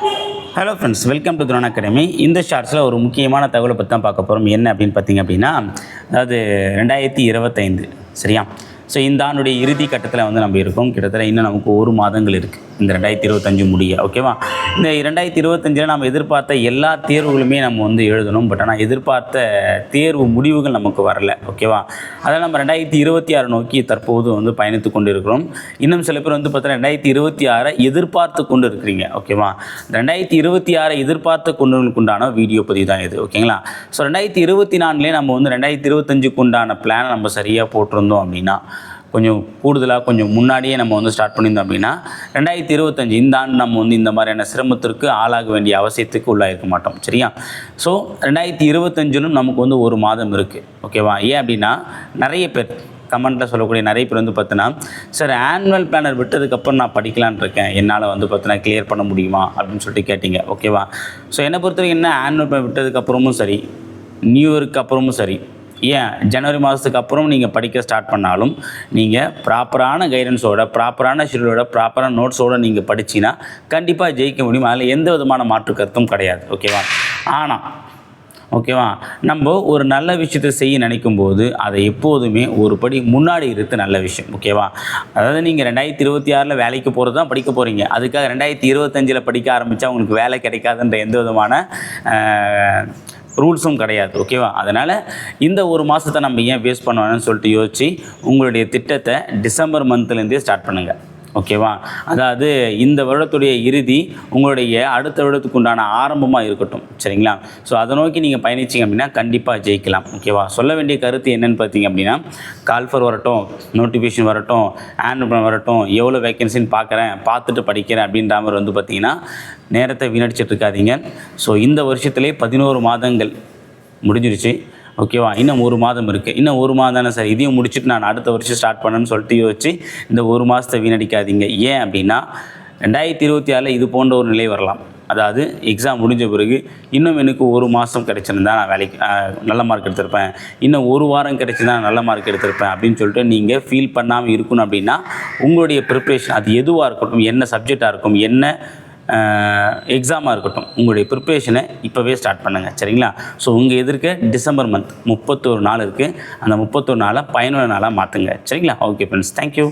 Hello friends welcome to drone academy இந்த ஷார்ட்ஸில் ஒரு முக்கியமான தகவலை பற்றி தான் பார்க்க போகிறோம் என்ன அப்படின்னு பார்த்தீங்க அப்படின்னா அதாவது ரெண்டாயிரத்தி இருபத்தைந்து சரியா? ஸோ இந்த ஆண்டுடைய இறுதி கட்டத்தில் வந்து நம்ம இருக்கோம். கிட்டத்தட்ட இன்னும் நமக்கு ஒரு மாதங்கள் இருக்குது இந்த ரெண்டாயிரத்தி இருபத்தஞ்சு முடிய. ஓகேவா இந்த ரெண்டாயிரத்தி இருபத்தஞ்சில் நம்ம எதிர்பார்த்த எல்லா தேர்வுகளுமே நம்ம வந்து எழுதணும். பட் ஆனால் எதிர்பார்த்த தேர்வு முடிவுகள் நமக்கு வரல. ஓகேவா அதனால் நம்ம ரெண்டாயிரத்தி இருபத்தி ஆறு நோக்கி தற்போது வந்து பயணித்து கொண்டு இருக்கிறோம் இன்னும் சில பேர் வந்து பார்த்தீங்கன்னா ரெண்டாயிரத்தி இருபத்தி ஆறை எதிர்பார்த்து கொண்டு இருக்கிறீங்க ஓகேவா ரெண்டாயிரத்தி இருபத்தி ஆறை எதிர்பார்த்து கொண்டவங்களுக்கு உண்டான வீடியோ பதிவு தான் இது. ஓகேங்களா ஸோ ரெண்டாயிரத்தி இருபத்தி நாலுலேயே நம்ம வந்து ரெண்டாயிரத்தி இருபத்தஞ்சுக்கு உண்டான பிளானை நம்ம சரியாக போட்டிருந்தோம் அப்படின்னா கொஞ்சம் கூடுதலாக கொஞ்சம் முன்னாடியே நம்ம வந்து ஸ்டார்ட் பண்ணியிருந்தோம் அப்படின்னா ரெண்டாயிரத்தி இருபத்தஞ்சு இந்த ஆண்டு நம்ம வந்து இந்த மாதிரியான சிரமத்திற்கு ஆளாக வேண்டிய அவசியத்துக்கு உள்ளாயிருக்க மாட்டோம் சரியா? ஸோ ரெண்டாயிரத்தி இருபத்தஞ்சிலும் நமக்கு வந்து ஒரு மாதம் இருக்குது ஓகேவா ஏன் அப்படின்னா நிறைய பேர் கமெண்ட்டில் சொல்லக்கூடிய நிறைய பேர் வந்து பார்த்தீங்கன்னா சார் ஆனுவல் பிளானர் விட்டதுக்கப்புறம் நான் படிக்கலான் இருக்கேன். என்னால் வந்து பார்த்தீங்கன்னா கிளியர் பண்ண முடியுமா? அப்படின்னு சொல்லிட்டு கேட்டிங்க ஓகேவா ஸோ என்னை பொறுத்தவரைக்கும் என்ன ஆனுவல் பிளான் விட்டதுக்கப்புறமும் சரி நியூ இயருக்கு அப்புறமும் சரி ஏன்? ஜனவரி மாதத்துக்கு அப்புறம் நீங்கள் படிக்க ஸ்டார்ட் பண்ணாலும் நீங்கள் ப்ராப்பரான கைடன்ஸோட ப்ராப்பரான ஷெடியூலோட ப்ராப்பரான நோட்ஸோடு நீங்கள் படிச்சீங்கன்னா கண்டிப்பாக ஜெயிக்க முடியும். அதில் எந்த விதமான மாற்று கருத்தும் கிடையாது. ஓகேவா ஆனால் ஓகேவா நம்ம ஒரு நல்ல விஷயத்தை செய்ய நினைக்கும் போது அதை எப்போதுமே ஒரு படி முன்னாடி இருக்க நல்ல விஷயம். ஓகேவா அதாவது நீங்கள் ரெண்டாயிரத்தி இருபத்தி ஆறில் வேலைக்கு போகிறது தான் படிக்க போகிறீங்க அதுக்காக ரெண்டாயிரத்தி இருபத்தஞ்சில் படிக்க ஆரம்பித்தா உங்களுக்கு வேலை கிடைக்காதுன்ற எந்த விதமான ரூல்ஸும் கிடையாது ஓகேவா அதனால் இந்த ஒரு மாதத்தை நம்ம ஏன் வேஸ்ட் பண்ணணும்னு சொல்லிட்டு யோசித்து உங்களுடைய திட்டத்தை டிசம்பர் மந்த்லேருந்தே ஸ்டார்ட் பண்ணுங்கள் ஓகேவா? அதாவது இந்த வருடத்துடைய இறுதி உங்களுடைய அடுத்த வருடத்துக்கு உண்டான ஆரம்பமாக இருக்கட்டும். சரிங்களா? ஸோ அதை நோக்கி நீங்கள் பயணிச்சிங்க அப்படின்னா கண்டிப்பாக ஜெயிக்கலாம். ஓகேவா? சொல்ல வேண்டிய கருத்து என்னன்னு பார்த்தீங்க அப்படின்னா கால்ஃபர் வரட்டும் நோட்டிஃபிகேஷன் வரட்டும் ஆண்ட் வரட்டும் எவ்வளோ வேகன்சின்னு பார்க்குறேன் பார்த்துட்டு படிக்கிறேன் அப்படின்ற மாதிரி வந்து பார்த்தீங்கன்னா நேரத்தை வீணடிச்சிட்டு இருக்காதீங்க. ஸோ இந்த வருஷத்துலேயே பதினோரு மாதங்கள் முடிஞ்சிருச்சு. ஓகேவா? இன்னும் ஒரு மாதம் இருக்குது இன்னும் ஒரு மாதம் தானே சார்? இதையும் முடிச்சுட்டு நான் அடுத்த வருஷம் ஸ்டார்ட் பண்ணேன்னு சொல்லிட்டு யோசிச்சு இந்த ஒரு மாதத்தை வீணடிக்காதீங்க. ஏன் அப்படின்னா ரெண்டாயிரத்தி இருபத்தி ஆறில் இது போன்ற ஒரு நிலை வரலாம். அதாவது எக்ஸாம் முடிஞ்ச பிறகு இன்னும் எனக்கு ஒரு மாதம் கிடைச்சிருந்தா நான் வேலைக்கு நல்ல மார்க் எடுத்திருப்பேன். இன்னும் ஒரு வாரம் கிடச்சிருந்தா நான் நல்ல மார்க் எடுத்திருப்பேன் அப்படின்னு சொல்லிட்டு நீங்கள் ஃபீல் பண்ணாமல் இருக்கணும் அப்படின்னா உங்களுடைய ப்ரிப்ரேஷன் அது எதுவாக இருக்கட்டும் என்ன சப்ஜெக்டாக இருக்கும் என்ன எக்ஸாமாக இருக்கட்டும் உங்களுடைய ப்ரிப்ரேஷனை இப்போவே ஸ்டார்ட் பண்ணுங்கள் சரிங்களா? ஸோ உங்கள் எதிர்க்க டிசம்பர் மந்த் முப்பத்தொரு நாள் இருக்குது அந்த முப்பத்தொரு நாளாக பயனுள்ள நாளாக மாற்றுங்க சரிங்களா? Okay friends thank you